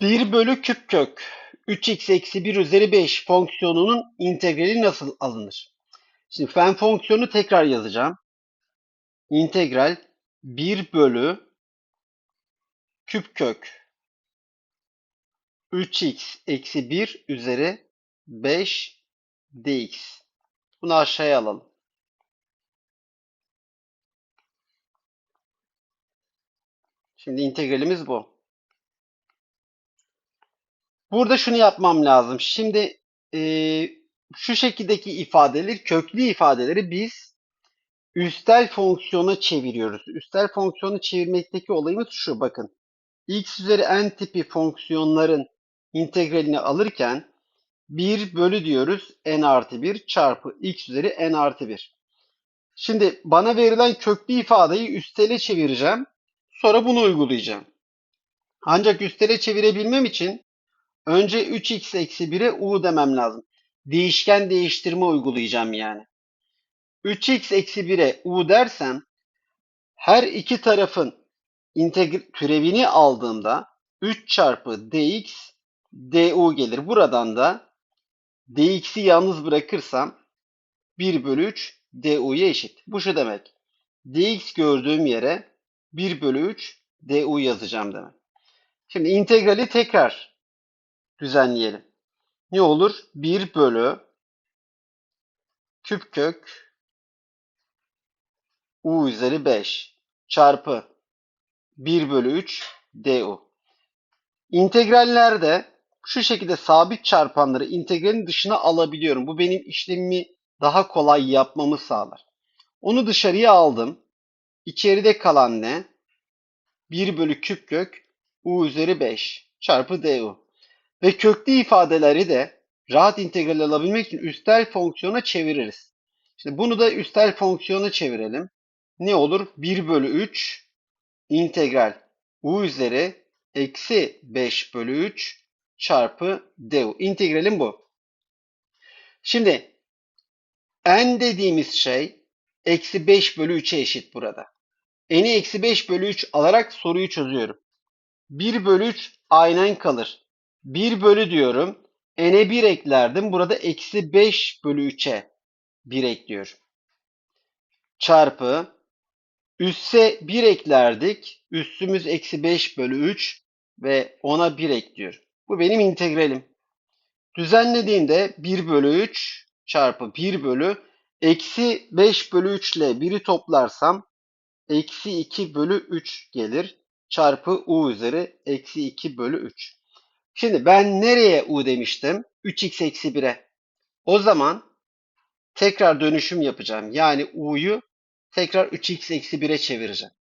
1 bölü küp kök 3x eksi 1 üzeri 5 fonksiyonunun integrali nasıl alınır? Şimdi fen fonksiyonu tekrar yazacağım. İntegral 1 bölü küp kök 3x eksi 1 üzeri 5 dx. Bunu aşağıya alalım. Şimdi integralimiz bu. Burada şunu yapmam lazım. Şimdi e, şu şekildeki ifadeleri, köklü ifadeleri biz üstel fonksiyona çeviriyoruz. Üstel fonksiyonu çevirmekteki olayımız şu bakın. x üzeri n tipi fonksiyonların integralini alırken 1 bölü diyoruz n artı 1 çarpı x üzeri n artı 1. Şimdi bana verilen köklü ifadeyi üstele çevireceğim. Sonra bunu uygulayacağım. Ancak üstele çevirebilmem için önce 3x eksi 1'e u demem lazım. Değişken değiştirme uygulayacağım yani. 3x eksi 1'e u dersem her iki tarafın türevini aldığımda 3 çarpı dx du gelir. Buradan da dx'i yalnız bırakırsam 1 bölü 3 du'ya eşit. Bu şu demek. dx gördüğüm yere 1 bölü 3 du yazacağım demek. Şimdi integrali tekrar düzenleyelim. Ne olur? 1 bölü küp kök u üzeri 5 çarpı 1 bölü 3 du. İntegrallerde şu şekilde sabit çarpanları integralin dışına alabiliyorum. Bu benim işlemimi daha kolay yapmamı sağlar. Onu dışarıya aldım. İçeride kalan ne? 1 bölü küp kök u üzeri 5 çarpı du. Ve köklü ifadeleri de rahat integral alabilmek için üstel fonksiyona çeviririz. Şimdi bunu da üstel fonksiyona çevirelim. Ne olur? 1 bölü 3 integral u üzeri eksi 5 bölü 3 çarpı du. İntegralim bu. Şimdi n dediğimiz şey eksi 5 bölü 3'e eşit burada. n'i eksi 5 bölü 3 alarak soruyu çözüyorum. 1 bölü 3 aynen kalır. 1 bölü diyorum. n'e 1 eklerdim. Burada eksi 5 bölü 3'e 1 ekliyorum. Çarpı üsse 1 eklerdik. Üstümüz eksi 5 bölü 3 ve ona 1 ekliyorum. Bu benim integralim. Düzenlediğimde 1 bölü 3 çarpı 1 bölü eksi 5 bölü 3 ile 1'i toplarsam eksi 2 bölü 3 gelir. Çarpı u üzeri eksi 2 bölü 3. Şimdi ben nereye u demiştim? 3x eksi 1'e. O zaman tekrar dönüşüm yapacağım. Yani u'yu tekrar 3x eksi 1'e çevireceğim.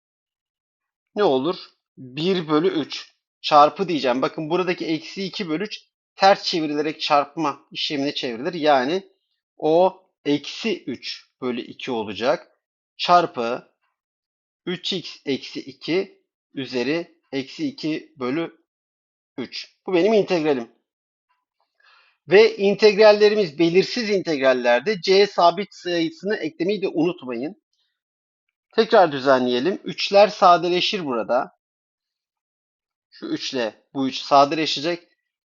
Ne olur? 1 bölü 3 çarpı diyeceğim. Bakın buradaki eksi 2 bölü 3 ters çevrilerek çarpma işlemine çevrilir. Yani o eksi 3 bölü 2 olacak. Çarpı 3x eksi 2 üzeri eksi 2 bölü 3. Bu benim integralim. Ve integrallerimiz belirsiz integrallerde c sabit sayısını eklemeyi de unutmayın. Tekrar düzenleyelim. 3'ler sadeleşir burada. Şu 3 ile bu 3 sadeleşecek.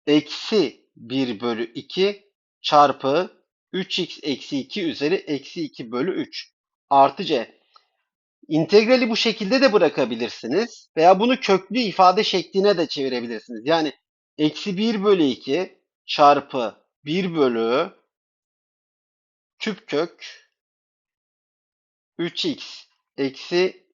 Eksi 1 bölü 2 çarpı 3x eksi 2 üzeri eksi 2 bölü 3 artı c. İntegrali bu şekilde de bırakabilirsiniz veya bunu köklü ifade şekline de çevirebilirsiniz. Yani eksi 1 bölü 2 çarpı 1 bölü küp kök 3x eksi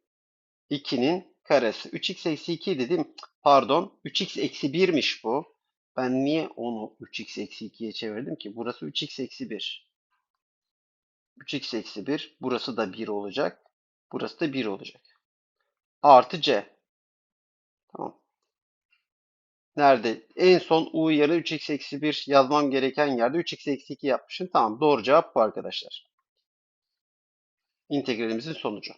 2'nin karesi. 3x eksi 2 dedim. Pardon. 3x eksi 1'miş bu. Ben niye onu 3x eksi 2'ye çevirdim ki? Burası 3x eksi 1. 3x eksi 1. Burası da 1 olacak. Burası da 1 olacak. Artı c. Tamam. Nerede? En son u yerine 3x eksi 1 yazmam gereken yerde 3x eksi 2 yapmışım. Tamam. Doğru cevap bu arkadaşlar. İntegralimizin sonucu.